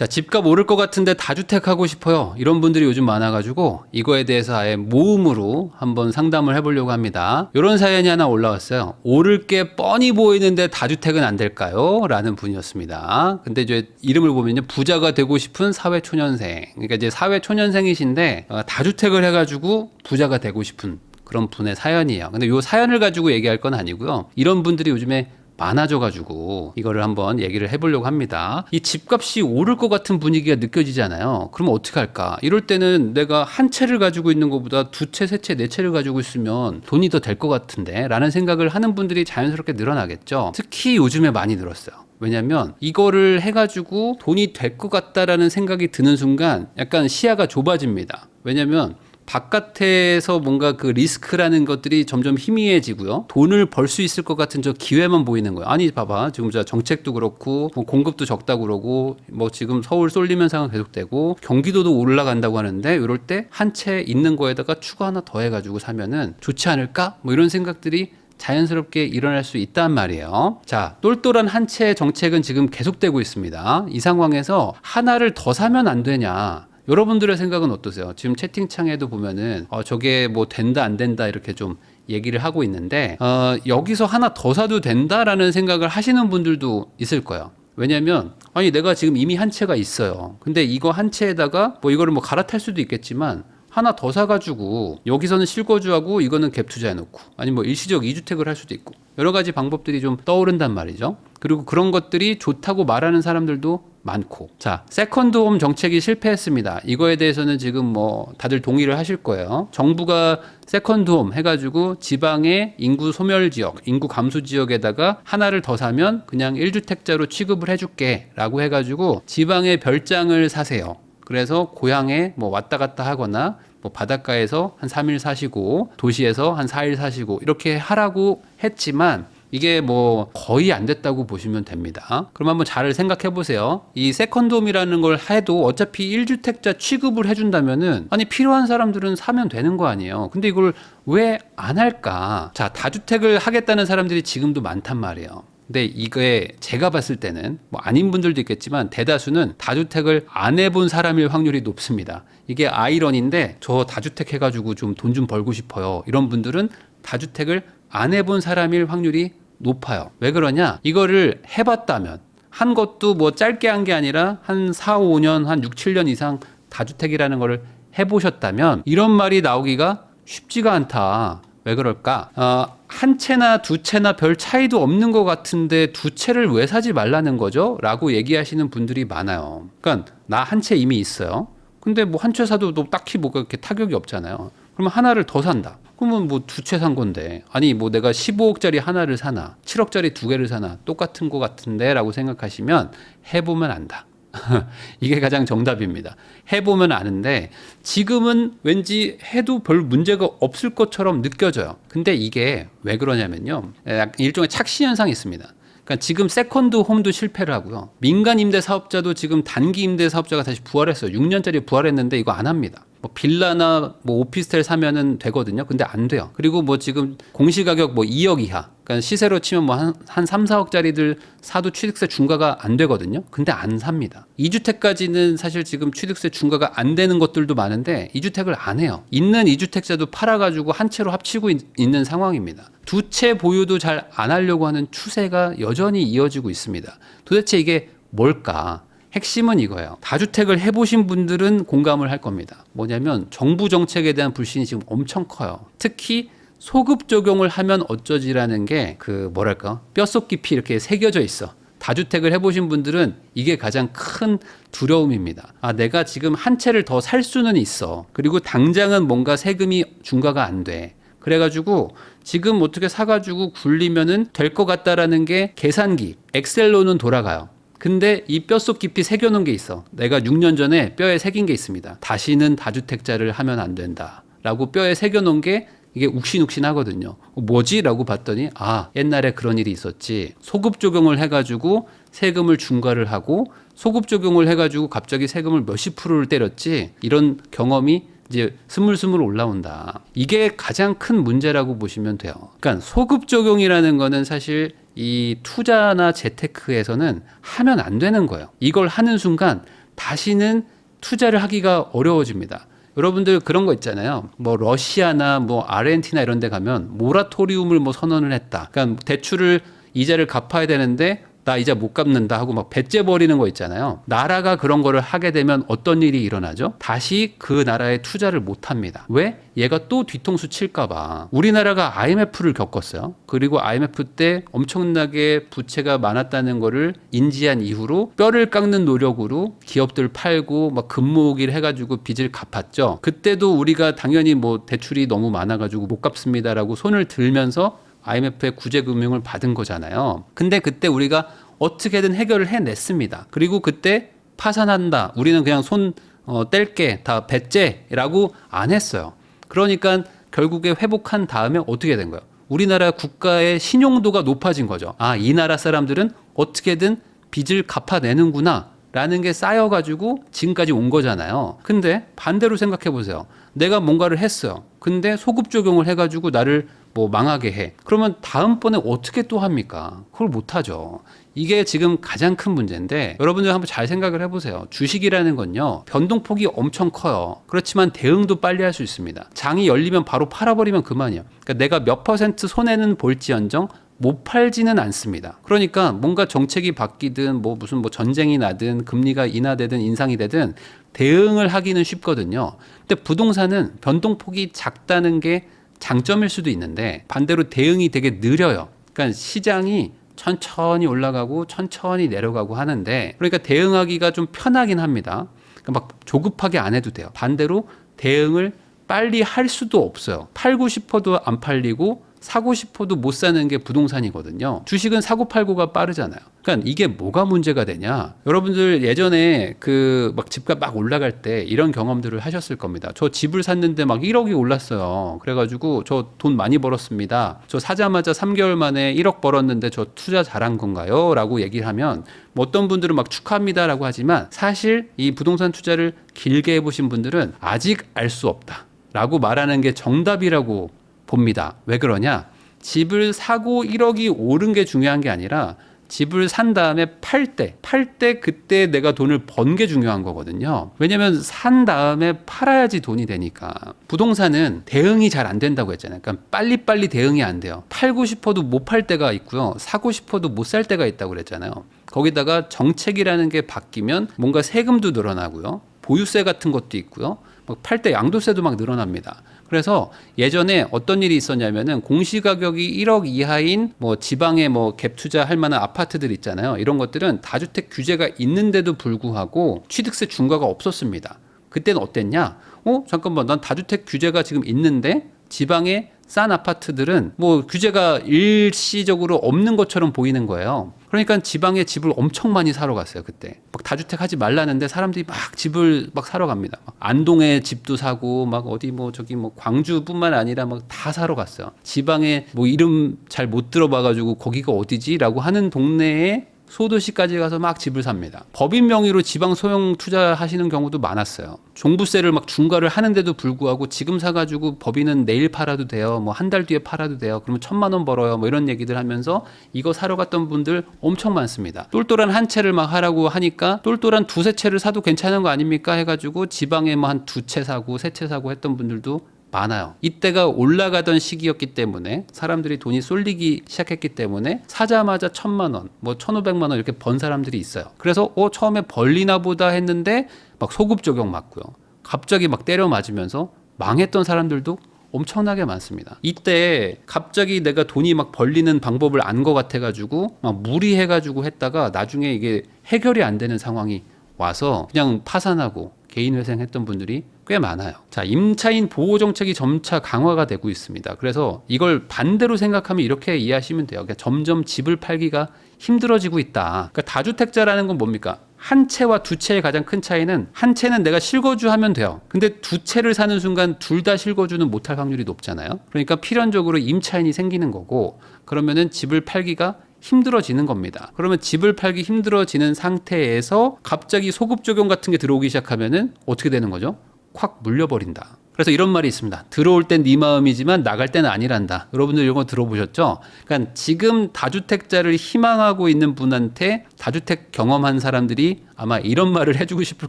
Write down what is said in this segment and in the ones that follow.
자, 집값 오를 것 같은데 다주택 하고 싶어요. 이런 분들이 요즘 많아가지고 이거에 대해서 아예 모음으로 한번 상담을 해보려고 합니다. 이런 사연이 하나 올라왔어요. 오를 게 뻔히 보이는데 다주택은 안 될까요? 라는 분이었습니다. 근데 이제 이름을 보면요. 부자가 되고 싶은 사회초년생. 그러니까 이제 사회초년생이신데 어, 다주택을 해가지고 부자가 되고 싶은 그런 분의 사연이에요. 근데 이 사연을 가지고 얘기할 건 아니고요. 이런 분들이 요즘에 많아져가지고 이거를 한번 얘기를 해보려고 합니다. 이 집값이 오를 것 같은 분위기가 느껴지잖아요. 그러면 어떻게 할까? 이럴 때는 내가 한 채를 가지고 있는 것보다 두 채, 세 채, 네 채를 가지고 있으면 돈이 더 될 것 같은데 라는 생각을 하는 분들이 자연스럽게 늘어나겠죠. 특히 요즘에 많이 늘었어요. 왜냐면 이거를 해가지고 돈이 될 것 같다라는 생각이 드는 순간 약간 시야가 좁아집니다. 왜냐면 바깥에서 뭔가 그 리스크라는 것들이 점점 희미해지고요. 돈을 벌 수 있을 것 같은 저 기회만 보이는 거예요. 아니 봐봐 지금 저 정책도 그렇고 뭐 공급도 적다고 그러고 뭐 지금 서울 쏠리면 상황 계속되고 경기도도 올라간다고 하는데 이럴 때 한 채 있는 거에다가 추가 하나 더 해가지고 사면은 좋지 않을까? 뭐 이런 생각들이 자연스럽게 일어날 수 있단 말이에요. 자, 똘똘한 한 채의 정책은 지금 계속되고 있습니다. 이 상황에서 하나를 더 사면 안 되냐? 여러분들의 생각은 어떠세요? 지금 채팅창에도 보면은 어, 저게 뭐 된다 안 된다 이렇게 좀 얘기를 하고 있는데 어, 여기서 하나 더 사도 된다라는 생각을 하시는 분들도 있을 거예요. 왜냐면 아니 내가 지금 이미 한 채가 있어요. 근데 이거 한 채에다가 뭐 이거를 뭐 갈아탈 수도 있겠지만 하나 더 사가지고 여기서는 실거주하고 이거는 갭 투자해놓고 아니 뭐 일시적 이주택을 할 수도 있고 여러 가지 방법들이 좀 떠오른단 말이죠. 그리고 그런 것들이 좋다고 말하는 사람들도 많고 자 세컨드 홈 정책이 실패했습니다. 이거에 대해서는 지금 뭐 다들 동의를 하실 거예요. 정부가 세컨드 홈 해가지고 지방의 인구 소멸 지역, 인구 감소 지역에다가 하나를 더 사면 그냥 1주택자로 취급을 해줄게 라고 해가지고 지방의 별장을 사세요. 그래서 고향에 뭐 왔다 갔다 하거나 뭐 바닷가에서 한 3일 사시고 도시에서 한 4일 사시고 이렇게 하라고 했지만 이게 뭐 거의 안 됐다고 보시면 됩니다. 그럼 한번 잘 생각해 보세요. 이 세컨드홈이라는 걸 해도 어차피 1주택자 취급을 해준다면은 아니 필요한 사람들은 사면 되는 거 아니에요. 근데 이걸 왜 안 할까? 자, 다주택을 하겠다는 사람들이 지금도 많단 말이에요. 근데 이게 제가 봤을 때는 뭐 아닌 분들도 있겠지만 대다수는 다주택을 안 해본 사람일 확률이 높습니다. 이게 아이러니인데 저 다주택 해가지고 좀 돈좀 벌고 싶어요. 이런 분들은 다주택을 안 해본 사람일 확률이 높아요. 왜 그러냐? 이거를 해봤다면 한 것도 뭐 짧게 한 게 아니라 한 4, 5년, 한 6, 7년 이상 다주택이라는 거를 해보셨다면 이런 말이 나오기가 쉽지가 않다. 왜 그럴까? 어, 한 채나 두 채나 별 차이도 없는 것 같은데 두 채를 왜 사지 말라는 거죠? 라고 얘기하시는 분들이 많아요. 그러니까 나 한 채 이미 있어요. 근데 뭐 한 채 사도 또 딱히 뭐가 이렇게 타격이 없잖아요. 그러면 하나를 더 산다. 그러면 뭐 두 채 산 건데 아니 뭐 내가 15억짜리 하나를 사나 7억짜리 두 개를 사나 똑같은 것 같은데라고 생각하시면 해보면 안다. 이게 가장 정답입니다. 해보면 아는데 지금은 왠지 해도 별 문제가 없을 것처럼 느껴져요. 근데 이게 왜 그러냐면요. 일종의 착시 현상이 있습니다. 그러니까 지금 세컨드 홈도 실패를 하고요. 민간 임대 사업자도 지금 단기 임대 사업자가 다시 부활했어요. 6년짜리 부활했는데 이거 안 합니다. 뭐 빌라나 뭐 오피스텔 사면은 되거든요. 근데 안 돼요. 그리고 뭐 지금 공시 가격 뭐 2억 이하. 그러니까 시세로 치면 뭐한 한 3, 4억짜리들 사도 취득세 중과가 안 되거든요. 근데 안 삽니다. 2주택까지는 사실 지금 취득세 중과가 안 되는 것들도 많은데 2주택을 안 해요. 있는 2주택자도 팔아 가지고 한 채로 합치고 있, 있는 상황입니다. 두 채 보유도 잘 안 하려고 하는 추세가 여전히 이어지고 있습니다. 도대체 이게 뭘까? 핵심은 이거예요. 다주택을 해보신 분들은 공감을 할 겁니다. 뭐냐면 정부 정책에 대한 불신이 지금 엄청 커요. 특히 소급 적용을 하면 어쩌지라는 게 그 뭐랄까 뼛속 깊이 이렇게 새겨져 있어. 다주택을 해보신 분들은 이게 가장 큰 두려움입니다. 아, 내가 지금 한 채를 더 살 수는 있어. 그리고 당장은 뭔가 세금이 중과가 안 돼. 그래가지고 지금 어떻게 사가지고 굴리면은 될 것 같다라는 게 계산기, 엑셀로는 돌아가요. 근데 이 뼛속 깊이 새겨놓은 게 있어. 내가 6년 전에 뼈에 새긴 게 있습니다. 다시는 다주택자를 하면 안 된다. 라고 뼈에 새겨놓은 게 이게 욱신욱신 하거든요. 뭐지? 라고 봤더니 아 옛날에 그런 일이 있었지. 소급 적용을 해가지고 세금을 중과를 하고 소급 적용을 해가지고 갑자기 세금을 몇십 프로를 때렸지. 이런 경험이 이제 스물스물 올라온다. 이게 가장 큰 문제라고 보시면 돼요. 그러니까 소급 적용이라는 거는 사실 이 투자나 재테크에서는 하면 안 되는 거예요. 이걸 하는 순간 다시는 투자를 하기가 어려워집니다. 여러분들 그런 거 있잖아요. 뭐 러시아나 뭐 아르헨티나 이런 데 가면 모라토리움을 뭐 선언을 했다. 그러니까 대출을 이자를 갚아야 되는데 나 이자 못 갚는다 하고 막 배째 버리는 거 있잖아요. 나라가 그런 거를 하게 되면 어떤 일이 일어나죠? 다시 그 나라에 투자를 못 합니다. 왜? 얘가 또 뒤통수 칠까봐. 우리나라가 IMF를 겪었어요. 그리고 IMF 때 엄청나게 부채가 많았다는 거를 인지한 이후로 뼈를 깎는 노력으로 기업들 팔고 막 금모으기를 해가지고 빚을 갚았죠. 그때도 우리가 당연히 뭐 대출이 너무 많아가지고 못 갚습니다라고 손을 들면서 IMF의 구제 금융을 받은 거잖아요. 근데 그때 우리가 어떻게든 해결을 해냈습니다. 그리고 그때 파산한다. 우리는 그냥 손 어, 뗄게 다 배째라고 안 했어요. 그러니까 결국에 회복한 다음에 어떻게 된 거예요? 우리나라 국가의 신용도가 높아진 거죠. 아, 이 나라 사람들은 어떻게든 빚을 갚아내는구나. 라는 게 쌓여가지고 지금까지 온 거잖아요. 근데 반대로 생각해 보세요. 내가 뭔가를 했어요. 근데 소급 적용을 해가지고 나를 뭐 망하게 해. 그러면 다음번에 어떻게 또 합니까? 그걸 못 하죠. 이게 지금 가장 큰 문제인데 여러분들 한번 잘 생각을 해보세요. 주식이라는 건요. 변동폭이 엄청 커요. 그렇지만 대응도 빨리 할 수 있습니다. 장이 열리면 바로 팔아버리면 그만이에요. 그러니까 내가 몇 퍼센트 손해는 볼지언정 못 팔지는 않습니다. 그러니까 뭔가 정책이 바뀌든 뭐 무슨 뭐 전쟁이 나든 금리가 인하되든 인상이 되든 대응을 하기는 쉽거든요. 근데 부동산은 변동폭이 작다는 게 장점일 수도 있는데 반대로 대응이 되게 느려요. 그러니까 시장이 천천히 올라가고 천천히 내려가고 하는데 그러니까 대응하기가 좀 편하긴 합니다. 그러니까 막 조급하게 안 해도 돼요. 반대로 대응을 빨리 할 수도 없어요. 팔고 싶어도 안 팔리고 사고 싶어도 못 사는 게 부동산이거든요. 주식은 사고 팔고가 빠르잖아요. 그러니까 이게 뭐가 문제가 되냐? 여러분들 예전에 그 막 집값 막 올라갈 때 이런 경험들을 하셨을 겁니다. 저 집을 샀는데 막 1억이 올랐어요. 그래가지고 저 돈 많이 벌었습니다. 저 사자마자 3개월 만에 1억 벌었는데 저 투자 잘한 건가요? 라고 얘기를 하면 뭐 어떤 분들은 막 축하합니다라고 하지만 사실 이 부동산 투자를 길게 해보신 분들은 아직 알 수 없다. 라고 말하는 게 정답이라고 봅니다. 왜 그러냐? 집을 사고 1억이 오른 게 중요한 게 아니라 집을 산 다음에 팔 때, 팔 때 그때 내가 돈을 번 게 중요한 거거든요. 왜냐면 산 다음에 팔아야지 돈이 되니까. 부동산은 대응이 잘 안 된다고 했잖아요. 그러니까 빨리빨리 대응이 안 돼요. 팔고 싶어도 못 팔 때가 있고요. 사고 싶어도 못 살 때가 있다고 그랬잖아요. 거기다가 정책이라는 게 바뀌면 뭔가 세금도 늘어나고요. 보유세 같은 것도 있고요. 팔 때 양도세도 막 늘어납니다. 그래서 예전에 어떤 일이 있었냐면은 공시 가격이 1억 이하인 뭐 지방에 뭐 갭 투자할 만한 아파트들 있잖아요. 이런 것들은 다주택 규제가 있는데도 불구하고 취득세 중과가 없었습니다. 그때는 어땠냐? 어, 잠깐만. 난 다주택 규제가 지금 있는데 지방에 싼 아파트들은 뭐 규제가 일시적으로 없는 것처럼 보이는 거예요. 그러니까 지방에 집을 엄청 많이 사러 갔어요, 그때. 막 다주택 하지 말라는데 사람들이 막 집을 막 사러 갑니다. 막 안동에 집도 사고 막 어디 뭐 저기 뭐 광주뿐만 아니라 막 다 사러 갔어요. 지방에 뭐 이름 잘 못 들어봐 가지고 거기가 어디지라고 하는 동네에 소도시까지 가서 막 집을 삽니다. 법인 명의로 지방 소형 투자하시는 경우도 많았어요. 종부세를 막 중과를 하는데도 불구하고 지금 사가지고 법인은 내일 팔아도 돼요. 뭐 한 달 뒤에 팔아도 돼요. 그러면 천만 원 벌어요. 뭐 이런 얘기들 하면서 이거 사러 갔던 분들 엄청 많습니다. 똘똘한 한 채를 막 하라고 하니까 똘똘한 두세 채를 사도 괜찮은 거 아닙니까? 해가지고 지방에 뭐 한 두 채 사고 세 채 사고 했던 분들도 많아요. 이때가 올라가던 시기였기 때문에 사람들이 돈이 쏠리기 시작했기 때문에 사자마자 천만 원, 뭐 천오백만 원 이렇게 번 사람들이 있어요. 그래서 어 처음에 벌리나 보다 했는데 막 소급 적용 맞고요. 갑자기 막 때려 맞으면서 망했던 사람들도 엄청나게 많습니다. 이때 갑자기 내가 돈이 막 벌리는 방법을 안 것 같아가지고 막 무리해가지고 했다가 나중에 이게 해결이 안 되는 상황이 와서 그냥 파산하고 개인 회생했던 분들이 꽤 많아요. 자, 임차인 보호 정책이 점차 강화가 되고 있습니다. 그래서 이걸 반대로 생각하면 이렇게 이해하시면 돼요. 그러니까 점점 집을 팔기가 힘들어지고 있다. 그러니까 다주택자라는 건 뭡니까? 한 채와 두 채의 가장 큰 차이는 한 채는 내가 실거주 하면 돼요. 근데 두 채를 사는 순간 둘 다 실거주는 못할 확률이 높잖아요. 그러니까 필연적으로 임차인이 생기는 거고 그러면은 집을 팔기가 힘들어지는 겁니다. 그러면 집을 팔기 힘들어지는 상태에서 갑자기 소급 적용 같은 게 들어오기 시작하면은 어떻게 되는 거죠? 콱 물려버린다. 그래서 이런 말이 있습니다. 들어올 땐 네 마음이지만 나갈 때는 아니란다. 여러분들 이거 들어보셨죠? 그러니까 지금 다주택자를 희망하고 있는 분한테 다주택 경험한 사람들이 아마 이런 말을 해주고 싶을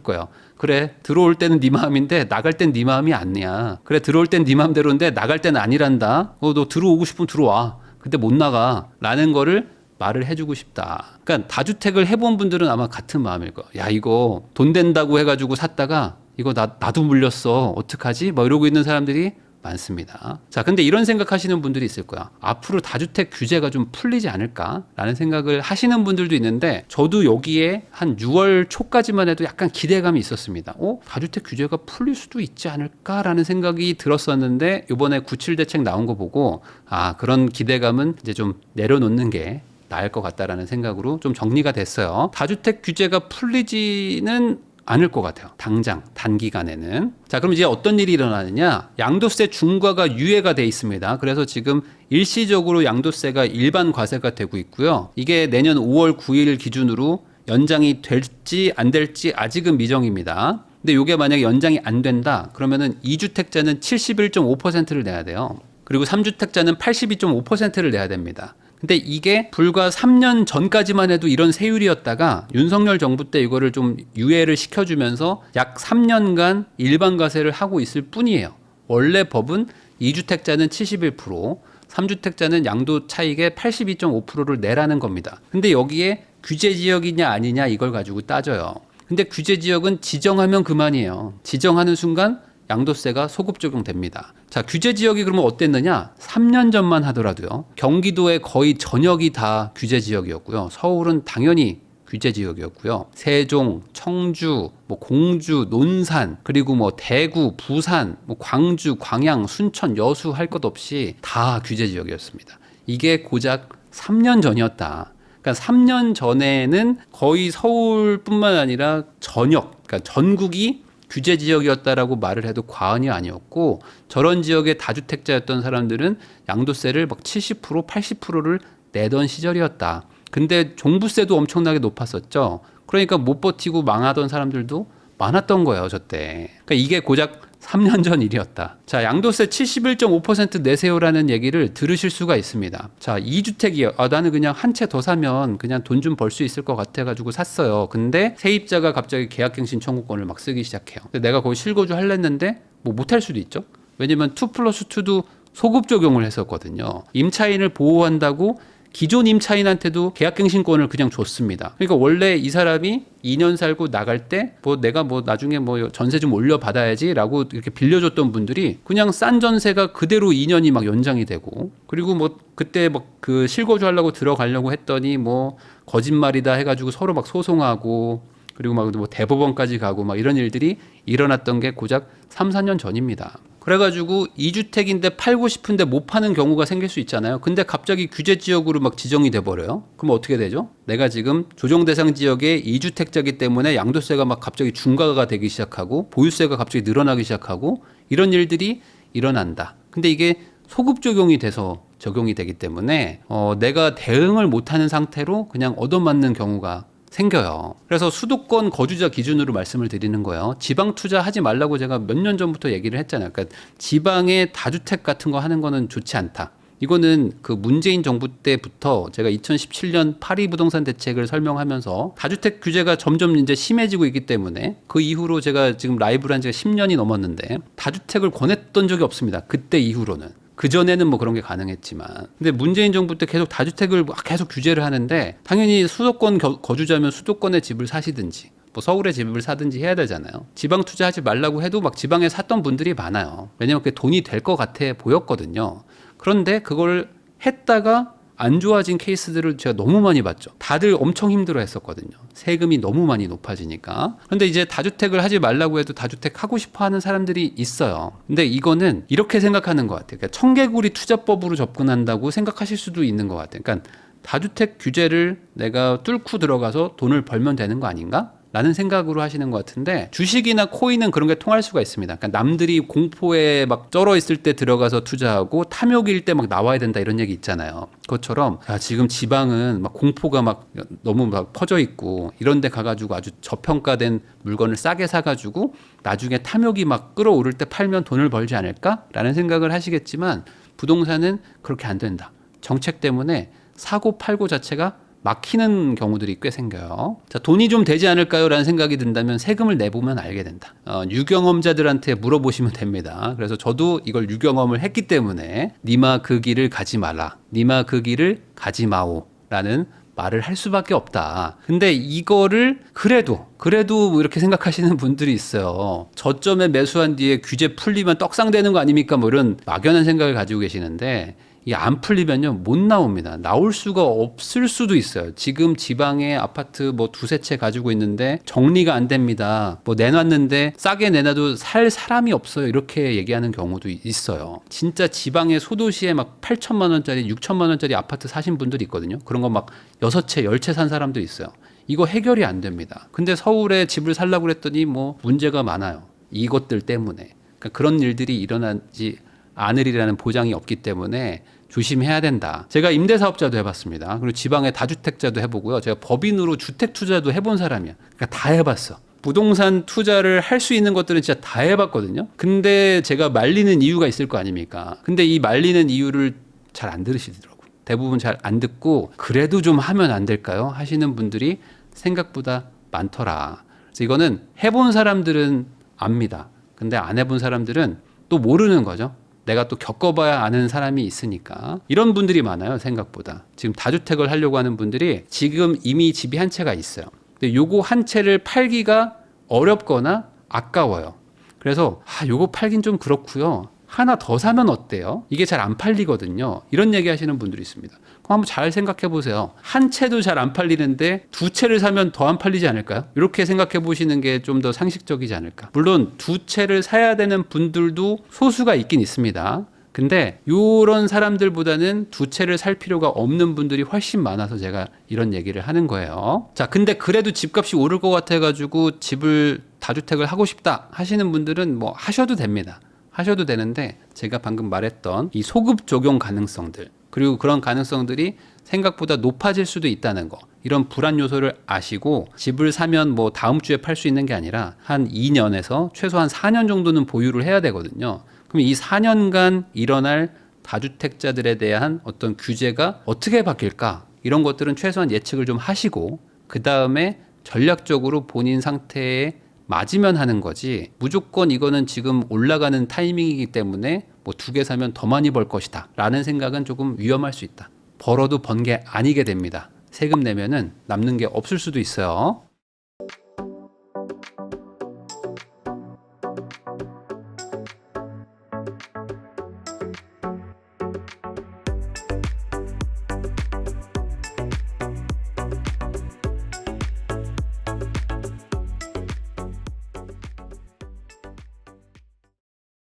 거예요. 그래 들어올 때는 네 마음인데 나갈 땐 네 마음이 아니야. 그래 들어올 땐 네 마음대로인데 나갈 때는 아니란다. 어, 너 들어오고 싶으면 들어와. 근데 못 나가. 라는 거를 말을 해주고 싶다. 그러니까 다주택을 해본 분들은 아마 같은 마음일 거야. 야 이거 돈 된다고 해가지고 샀다가 이거 나 나도 물렸어. 어떡하지? 뭐 이러고 있는 사람들이 많습니다. 자, 근데 이런 생각하시는 분들이 있을 거야. 앞으로 다주택 규제가 좀 풀리지 않을까라는 생각을 하시는 분들도 있는데 저도 여기에 한 6월 초까지만 해도 약간 기대감이 있었습니다. 어? 다주택 규제가 풀릴 수도 있지 않을까라는 생각이 들었었는데 이번에 97 대책 나온 거 보고 아, 그런 기대감은 이제 좀 내려놓는 게 나을 것 같다라는 생각으로 좀 정리가 됐어요. 다주택 규제가 풀리지는 않을 것 같아요. 당장 단기간에는. 자, 그럼 이제 어떤 일이 일어나느냐? 양도세 중과가 유예가 돼 있습니다. 그래서 지금 일시적으로 양도세가 일반 과세가 되고 있고요. 이게 내년 5월 9일 기준으로 연장이 될지 안 될지 아직은 미정입니다. 근데 이게 만약에 연장이 안 된다. 그러면은 2주택자는 71.5%를 내야 돼요. 그리고 3주택자는 82.5%를 내야 됩니다. 근데 이게 불과 3년 전까지만 해도 이런 세율이었다가 윤석열 정부 때 이거를 좀 유예를 시켜주면서 약 3년간 일반 과세를 하고 있을 뿐이에요. 원래 법은 2주택자는 71%, 3주택자는 양도 차익의 82.5%를 내라는 겁니다. 근데 여기에 규제 지역이냐 아니냐 이걸 가지고 따져요. 근데 규제 지역은 지정하면 그만이에요. 지정하는 순간 양도세가 소급 적용됩니다. 자, 규제 지역이 그러면 어땠느냐? 3년 전만 하더라도요. 경기도의 거의 전역이 다 규제 지역이었고요. 서울은 당연히 규제 지역이었고요. 세종, 청주, 뭐 공주, 논산, 그리고 뭐 대구, 부산, 뭐 광주, 광양, 순천, 여수 할 것 없이 다 규제 지역이었습니다. 이게 고작 3년 전이었다. 그러니까 3년 전에는 거의 서울뿐만 아니라 전역, 그러니까 전국이 규제 지역이었다라고 말을 해도 과언이 아니었고 저런 지역의 다주택자였던 사람들은 양도세를 막 70%, 80%를 내던 시절이었다. 근데 종부세도 엄청나게 높았었죠. 그러니까 못 버티고 망하던 사람들도 많았던 거예요, 저때. 그러니까 이게 고작 3년 전 일이었다. 자, 양도세 71.5% 내세요라는 얘기를 들으실 수가 있습니다. 자, 2주택이요. 아, 나는 그냥 한 채 더 사면 그냥 돈 좀 벌 수 있을 것 같아가지고 샀어요. 근데 세입자가 갑자기 계약갱신 청구권을 막 쓰기 시작해요. 내가 거기 실거주 할랬는데 뭐 못할 수도 있죠. 왜냐면 2 플러스 2도 소급 적용을 했었거든요. 임차인을 보호한다고 기존 임차인한테도 계약갱신권을 그냥 줬습니다. 그러니까 원래 이 사람이 2년 살고 나갈 때 뭐 내가 뭐 나중에 뭐 전세 좀 올려 받아야지라고 이렇게 빌려줬던 분들이 그냥 싼 전세가 그대로 2년이 막 연장이 되고 그리고 뭐 그때 막 그 실거주 하려고 들어가려고 했더니 뭐 거짓말이다 해가지고 서로 막 소송하고 그리고 막 뭐 대법원까지 가고 막 이런 일들이 일어났던 게 고작 3, 4년 전입니다. 그래가지고 2주택인데 팔고 싶은데 못 파는 경우가 생길 수 있잖아요. 근데 갑자기 규제 지역으로 막 지정이 돼버려요. 그럼 어떻게 되죠? 내가 지금 조정 대상 지역의 2주택자기 때문에 양도세가 막 갑자기 중과가 되기 시작하고 보유세가 갑자기 늘어나기 시작하고 이런 일들이 일어난다. 근데 이게 소급 적용이 돼서 적용이 되기 때문에 어, 내가 대응을 못하는 상태로 그냥 얻어맞는 경우가 생겨요. 그래서 수도권 거주자 기준으로 말씀을 드리는 거예요. 지방 투자하지 말라고 제가 몇 년 전부터 얘기를 했잖아요. 그러니까 지방에 다주택 같은 거 하는 거는 좋지 않다. 이거는 그 문재인 정부 때부터 제가 2017년 파리 부동산 대책을 설명하면서 다주택 규제가 점점 이제 심해지고 있기 때문에 그 이후로 제가 지금 라이브를 한 지가 10년이 넘었는데 다주택을 권했던 적이 없습니다. 그때 이후로는. 그 전에는 뭐 그런 게 가능했지만, 근데 문재인 정부 때 계속 다주택을 막 계속 규제를 하는데 당연히 수도권 거, 거주자면 수도권에 집을 사시든지. 뭐 서울에 집을 사든지 해야 되잖아요. 지방 투자하지 말라고 해도 막 지방에 샀던 분들이 많아요. 왜냐면 그게 돈이 될 것 같아 보였거든요. 그런데 그걸 했다가 안 좋아진 케이스들을 제가 너무 많이 봤죠. 다들 엄청 힘들어 했었거든요. 세금이 너무 많이 높아지니까. 근데 이제 다주택을 하지 말라고 해도 다주택 하고 싶어 하는 사람들이 있어요. 근데 이거는 이렇게 생각하는 것 같아요. 그러니까 청개구리 투자법으로 접근한다고 생각하실 수도 있는 것 같아요. 그러니까 다주택 규제를 내가 뚫고 들어가서 돈을 벌면 되는 거 아닌가? 라는 생각으로 하시는 것 같은데 주식이나 코인은 그런 게 통할 수가 있습니다. 그러니까 남들이 공포에 막 쩔어 있을 때 들어가서 투자하고 탐욕일 때 막 나와야 된다 이런 얘기 있잖아요. 그것처럼 야, 지금 지방은 막 공포가 막 너무 막 퍼져 있고 이런 데 가가지고 아주 저평가된 물건을 싸게 사가지고 나중에 탐욕이 막 끌어오를 때 팔면 돈을 벌지 않을까라는 생각을 하시겠지만 부동산은 그렇게 안 된다. 정책 때문에 사고 팔고 자체가 막히는 경우들이 꽤 생겨요. 자, 돈이 좀 되지 않을까요? 라는 생각이 든다면 세금을 내보면 알게 된다. 어, 유경험자들한테 물어보시면 됩니다. 그래서 저도 이걸 유경험을 했기 때문에 니마 그 길을 가지 말라. 니마 그 길을 가지 마오. 라는 말을 할 수밖에 없다. 근데 이거를 그래도 그래도 뭐 이렇게 생각하시는 분들이 있어요. 저점에 매수한 뒤에 규제 풀리면 떡상되는 거 아닙니까? 뭐 이런 막연한 생각을 가지고 계시는데 이 안 풀리면요 못 나옵니다. 나올 수가 없을 수도 있어요. 지금 지방에 아파트 뭐 두세 채 가지고 있는데 정리가 안 됩니다. 뭐 내놨는데 싸게 내놔도 살 사람이 없어요. 이렇게 얘기하는 경우도 있어요. 진짜 지방의 소도시에 막 8천만 원짜리, 6천만 원짜리 아파트 사신 분들이 있거든요. 그런 거 막 여섯 채, 열 채 산 사람도 있어요. 이거 해결이 안 됩니다. 근데 서울에 집을 살라고 그랬더니 뭐 문제가 많아요. 이것들 때문에. 그러니까 그런 일들이 일어나지 않으리라는 보장이 없기 때문에 조심해야 된다. 제가 임대 사업자도 해봤습니다. 그리고 지방의 다주택자도 해보고요. 제가 법인으로 주택 투자도 해본 사람이야. 그러니까 다 해봤어. 부동산 투자를 할 수 있는 것들은 진짜 다 해봤거든요. 근데 제가 말리는 이유가 있을 거 아닙니까? 근데 이 말리는 이유를 잘 안 들으시더라고. 대부분 잘 안 듣고 그래도 좀 하면 안 될까요? 하시는 분들이 생각보다 많더라. 그래서 이거는 해본 사람들은 압니다. 근데 안 해본 사람들은 또 모르는 거죠. 내가 또 겪어봐야 아는 사람이 있으니까. 이런 분들이 많아요 생각보다. 지금 다주택을 하려고 하는 분들이 지금 이미 집이 한 채가 있어요. 근데 요거 한 채를 팔기가 어렵거나 아까워요. 그래서 아 요거 팔긴 좀 그렇고요 하나 더 사면 어때요? 이게 잘 안 팔리거든요. 이런 얘기 하시는 분들이 있습니다. 그럼 한번 잘 생각해 보세요. 한 채도 잘 안 팔리는데 두 채를 사면 더 안 팔리지 않을까요? 이렇게 생각해 보시는 게 좀 더 상식적이지 않을까. 물론 두 채를 사야 되는 분들도 소수가 있긴 있습니다. 근데 요런 사람들보다는 두 채를 살 필요가 없는 분들이 훨씬 많아서 제가 이런 얘기를 하는 거예요. 자, 근데 그래도 집값이 오를 것 같아 가지고 집을 다주택을 하고 싶다 하시는 분들은 뭐 하셔도 됩니다. 하셔도 되는데 제가 방금 말했던 이 소급 적용 가능성들 그리고 그런 가능성들이 생각보다 높아질 수도 있다는 거 이런 불안 요소를 아시고 집을 사면 뭐 다음 주에 팔 수 있는 게 아니라 한 2년에서 최소한 4년 정도는 보유를 해야 되거든요. 그럼 이 4년간 일어날 다주택자들에 대한 어떤 규제가 어떻게 바뀔까 이런 것들은 최소한 예측을 좀 하시고 그 다음에 전략적으로 본인 상태에 맞으면 하는 거지 무조건 이거는 지금 올라가는 타이밍이기 때문에 뭐 두 개 사면 더 많이 벌 것이다 라는 생각은 조금 위험할 수 있다. 벌어도 번 게 아니게 됩니다. 세금 내면은 남는 게 없을 수도 있어요